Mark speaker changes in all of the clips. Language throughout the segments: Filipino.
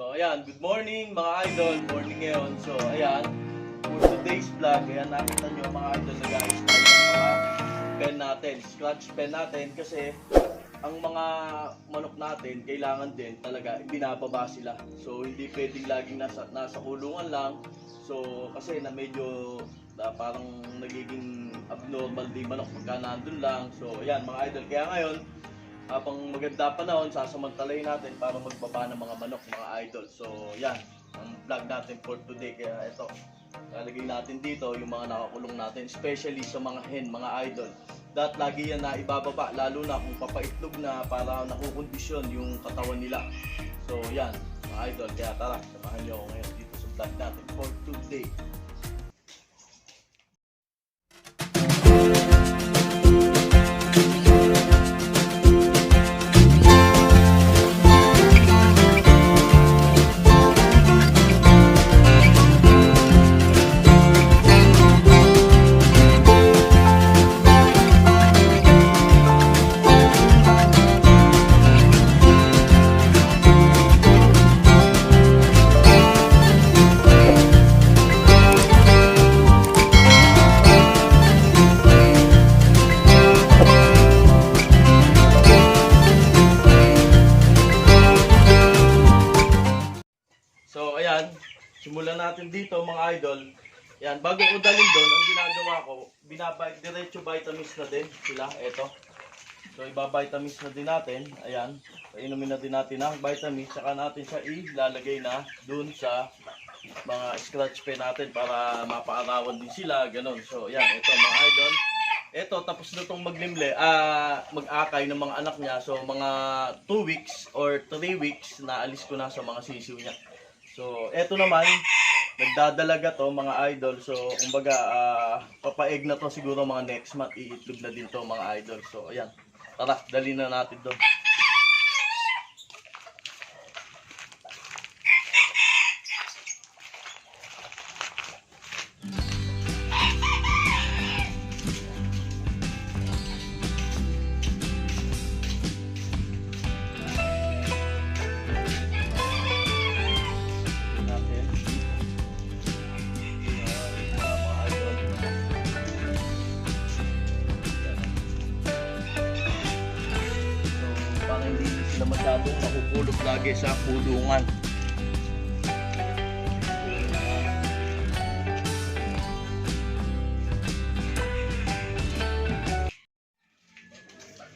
Speaker 1: So ayan, good morning mga idol. Morning ngayon. So ayan, for today's vlog, ayan nakita nyo mga idol nag-ayos tayo ng mga pen natin. Scratch pen natin kasi ang mga manok natin kailangan din talaga binababa sila. So hindi pwedeng laging nasa nasa kulungan lang. So kasi na medyo na parang nagiging abnormal din manok pagka nandun lang. So ayan mga idol. Kaya ngayon, habang maganda panahon, sasamantalayin natin para magbaba ng mga manok, mga idol. So, yan, ang vlog natin for today. Kaya ito, lalagay natin dito yung mga nakakulong natin, especially sa mga hen, mga idol. Dahil lagi yan na ibababa, lalo na kung papaitlog na para nakukondisyon yung katawan nila. So, yan, mga idol. Kaya tara, samahan nyo ako ngayon dito sa vlog natin for today. Ayan, bago ko dalhin doon, ang ginagawa ko, binabay, diretso vitamins na din sila. Ito. So, ibabitamins na din natin. Ayan. Painumin na din natin ang vitamins. Saka natin siya ilalagay na doon sa mga scratch pen natin para mapaarawan din sila. Ganon. So, ayan. Ito, mga idol. Ito, tapos na itong maglimle, ah, mag-akay ng mga anak niya. So, mga 2 weeks or 3 weeks, naalis ko na sa mga sisiw niya. So, eto naman, nagdadalaga to mga idol. So, kumbaga, ah, papaeg na to siguro mga next month. Iitlog na din to mga idol. So, ayan. Tara, dali na natin doon. Lagi sa kulungan.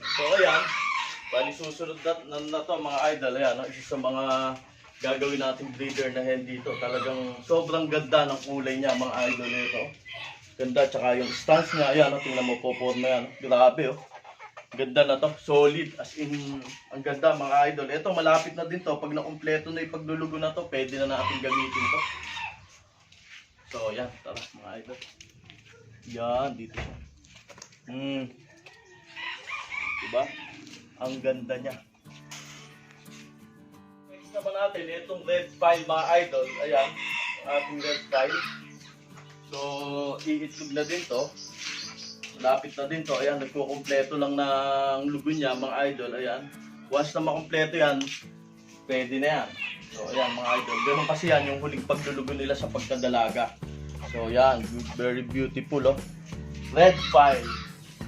Speaker 1: So ayan, bali susunod na, na, na to mga idol, ayan, no? isa sa mga gagawin nating breeder na hen dito. Talagang sobrang ganda ng kulay niya mga idol nito. Ganda, tsaka yung stance niya, ayan, tingnan mo po forma yan. Grabe oh. Ganda na to, solid, as in, ang ganda mga idol. Ito, malapit na din to. Pag nakumpleto na yung paglulugo na to, pwede na natin gamitin to. So, yan, tara mga idol. Yan, dito siya. Hmm. Diba? Ang ganda niya. Next naman natin, itong red file mga idol. Ayan, ating red file. So, iitlog na din to. Lapit na din to. Ayan, nagkukumpleto lang ng lugo niya mga idol. Ayan. Once na makumpleto yan, pwede na yan. So, ayan mga idol. Ganun kasi yan yung huling paglulugo nila sa pagkadalaga. So, yan. Very beautiful, oh. Red file.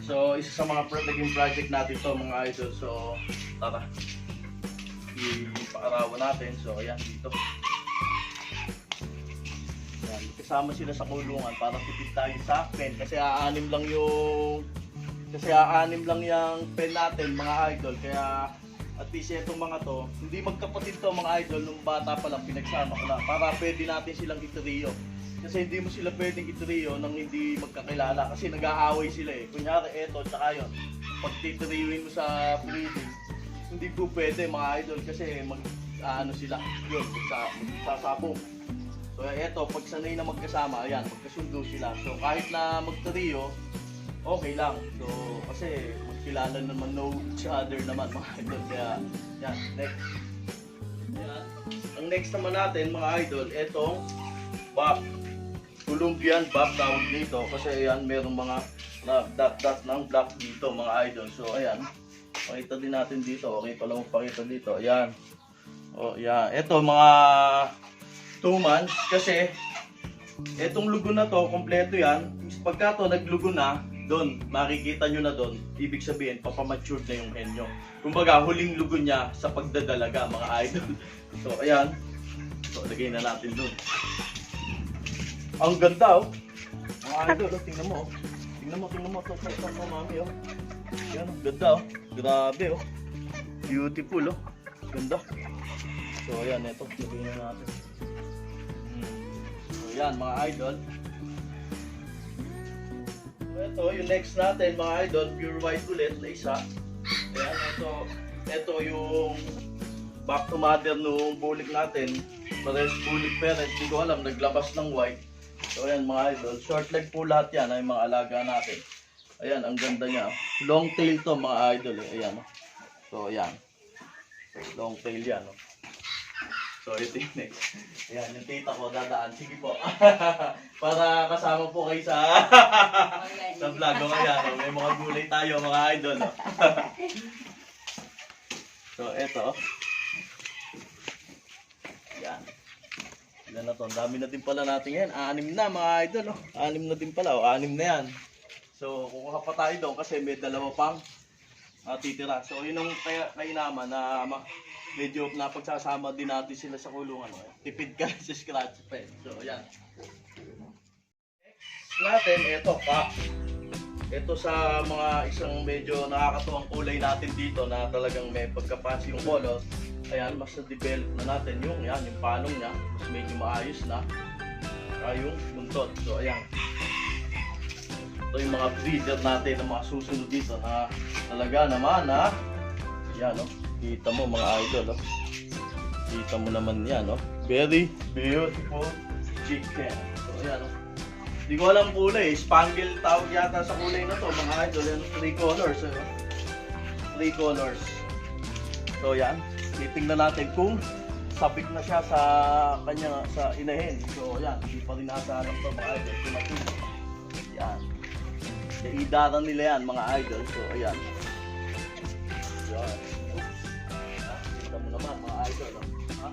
Speaker 1: So, isa sa mga naging project natin to mga idol. So, tara. Ipaarawan natin. So, ayan dito. Ayan, kasama sila sa kulungan para tipid tayo sa pen. Kasi aanim lang yung... Kasi aanim lang yung pen natin mga idol. Kaya at least itong mga to, hindi magkapatid to mga idol nung bata pa lang pinagsama ko na para pwede natin silang itriyo. Kasi hindi mo sila pwedeng itriyo nang hindi magkakilala kasi nag-aaway sila eh. Kunyari eto tsaka yun. Pag titriyuin mo sa breeding, hindi po pwede mga idol kasi mag ano sila yun sa sasabong. So eto pag sanay na magkasama, ayan, magkasundo sila. So kahit na magtriyo, okay lang. So kasi magkilala naman know each other naman mga idol kaya yan next. Yan. Ang next naman natin mga idol, etong bab. Colombian bab tawag dito kasi ayan merong mga na dot dot ng black dito mga idol. So ayan. Pakita din natin dito. Okay pala mo pakita dito. Ayan. Oh, yeah. Ito, mga 2 months. Kasi, itong lugo na to, kompleto yan. Pagka to naglugo na, doon, makikita nyo na doon, ibig sabihin, papamature na yung hen nyo. Kumbaga, huling lugo niya sa pagdadalaga, mga idol. So, ayan. So, lagay na natin doon. Ang ganda, oh. Mga idol, oh, tingnan mo, oh. Tingnan mo, tingnan mo. Ito, ito, ito, mami, oh. Yan, ang ganda, oh. Grabe, oh. Beautiful, oh. Ganda. So, ayan, ito. Lagay na natin. Yan, mga idol. So, ito, yung next natin, mga idol, pure white ulit na isa. Ayan, ito, ito yung back to mother nung bulik natin. Pares bulik parent, hindi ko alam, naglabas ng white. So ayan mga idol, short leg po lahat yan ay mga alaga natin. Ayan, ang ganda niya. Long tail to mga idol eh. Ayan. oh. So ayan. Long tail yan. Oh. So ito yung next. Ayan, yung tita ko dadaan. Sige po. Para kasama po kayo sa sa vlog ko kaya. May mga gulay tayo mga idol. oh. so ito. Yan. Ilan na to? Ang dami na din pala natin ngayon. Anim na mga idol. Oh. Anim na din pala. O, anim na yan. So, kukuha pa tayo doon kasi may dalawa pang ah, titira. So, yun ang kaya kainaman na ma- medyo napagsasama din natin sila sa kulungan. Oh. Tipid ka sa scratch pen. So, yan. Next natin, ito pa. Ito sa mga isang medyo nakakatuwang kulay natin dito na talagang may pagkapasi yung color. Ayan, mas na-develop na natin yung, yan, yung palong niya. Mas medyo maayos na. Saka yung buntot. So, ayan. Ito yung mga breeder natin na mga susunod dito na talaga naman na yan, no? Kita mo mga idol, no? Kita mo naman yan, no? Very beautiful chicken. So, ayan, no? Hindi ko alam kulay. Spangle tawag yata sa kulay na to, mga idol. Yan, three colors, ano? Three colors. So, yan. Titingnan natin kung sabik na siya sa kanya sa inahin. So, yan. Hindi pa rin nasa alam to, mga idol. Yan. Idaran nila yan, mga idol. So, ayan. Yan. Ha? Kita mo naman, mga idol. oh. Ha?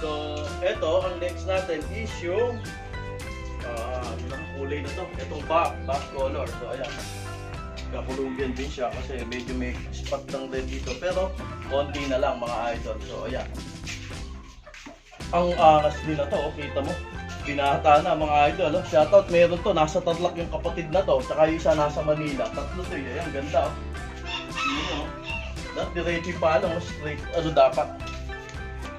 Speaker 1: So, eto, ang next natin is yung ah, ano kulay na to. Itong back, back color. So, ayan. Kapulugan din siya kasi medyo may spot lang din dito. Pero, konti na lang mga idol. So, ayan. Ang angas din na to, oh, kita mo. Binata na mga idol. Oh. Shoutout, meron to. Nasa Tarlac yung kapatid na to. Tsaka yung isa nasa Manila. Tatlo to. eh. Ayan, ganda. Oh. Yun, oh. Diretso pa lang, straight. Ano dapat?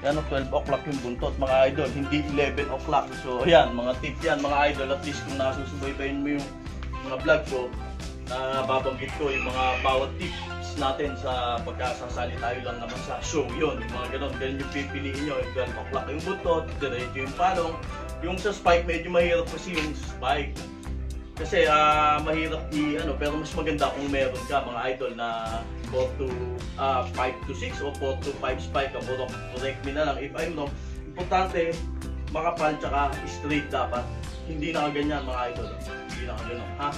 Speaker 1: Yan, oh, 12 o'clock yung buntot, mga idol. Hindi 11 o'clock. So, ayan, mga tip yan, mga idol. At least kung nasusubaybayin mo yung mga vlog ko, na babanggit ko yung mga bawat tips natin sa pagkasasali tayo lang naman sa show yun. Yung mga ganun, ganun yung pipiliin nyo. Yung 12 o'clock yung buntot, diretso yung palong. Yung sa spike, medyo mahirap kasi yung spike. Kasi ah mahirap i ano pero mas maganda kung meron ka mga idol na 4 to ah 5 to 6 o 4 to 5 spike ang burok. Correct me na lang if I'm wrong. Importante makapal tsaka straight dapat. Hindi nakaganyan mga idol. Hindi nakaganon. Ha?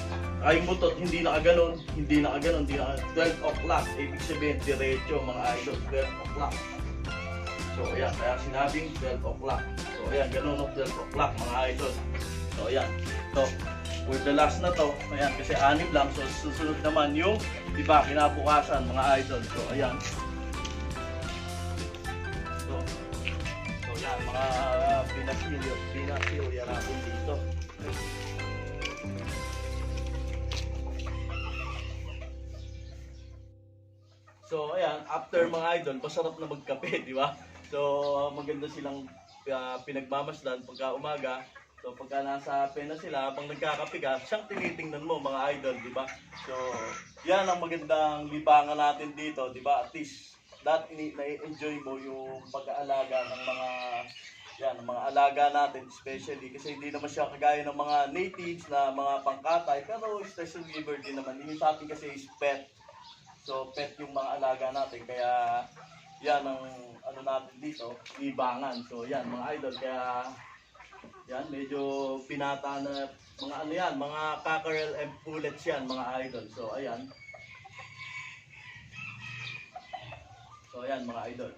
Speaker 1: Ay butot hindi nakaganon, hindi nakaganon, hindi naka 12 o'clock. Ibig sabihin diretso mga idol, 12 o'clock. So ayan, kaya sinabing 12 o'clock. So ayan, ganun no, 12 o'clock mga idol. So ayan. So, for the last na to, ayan, kasi anim lang. So susunod naman yung, di ba, kinabukasan mga idol. So ayan. So, so yan, mga pinasilyo, pinasilyo natin dito. So, ayan, after mga idol, masarap na magkape, di ba? So, maganda silang uh, pinagmamasdan pagka umaga. So, pagka nasa pena sila, habang nagkakape ka, siyang tinitingnan mo, mga idol, di ba? So, yan ang magandang libangan natin dito, di ba? At least, that na-enjoy mo yung pag-aalaga ng mga yan, ng mga alaga natin especially kasi hindi naman siya kagaya ng mga natives na mga pangkatay pero special giver din naman. Yung sa atin kasi is pet. So pet yung mga alaga natin kaya yan ang ano natin dito, ibangan. So yan mga idol kaya yan medyo pinata na mga ano yan, mga cockerel and pullets yan mga idol. So ayan. So ayan mga idol.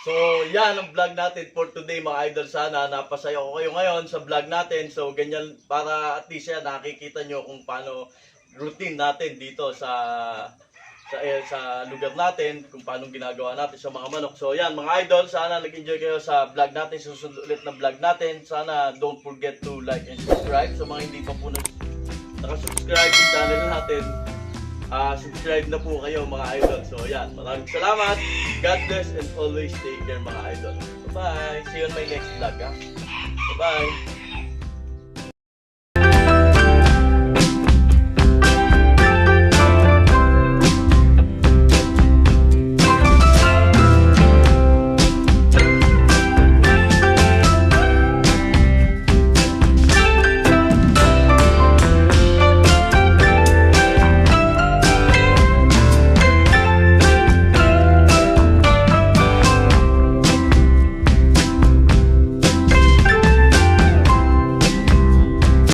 Speaker 1: So, yan ang vlog natin for today mga idol. Sana napasaya ko kayo ngayon sa vlog natin. So, ganyan para at least yan nakikita nyo kung paano routine natin dito sa sa eh, sa lugar natin, kung paano ginagawa natin sa mga manok. So, yan mga idol, sana nag-enjoy kayo sa vlog natin, susunod ulit na vlog natin. Sana don't forget to like and subscribe. Sa mga hindi pa po nakasubscribe sa channel natin, Ah, subscribe na po kayo mga idol. So yan, maraming salamat. God bless and always take care mga idol. Bye-bye. See you on my next vlog ha. Bye-bye.